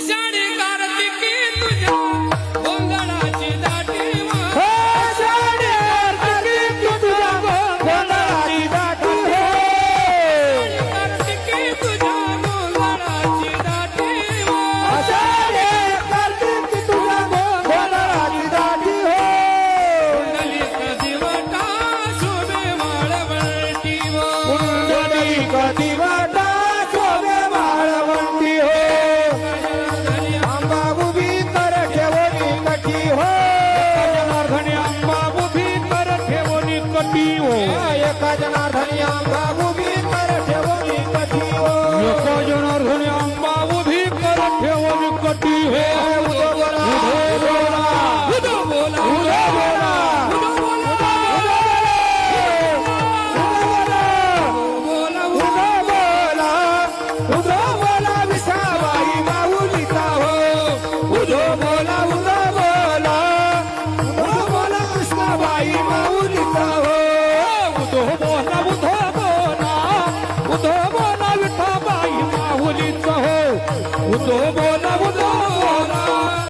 Shining. કટીઓ એક જ નાથની અંબા ઊભી કર ઠેવની કટીઓ એક જ નાથની અંબા ઊભી કર ઠેવની કટી उधो बोला उधो बोला उधो बोला विठा बाई माहुलीचा हो. उधो बोला उधो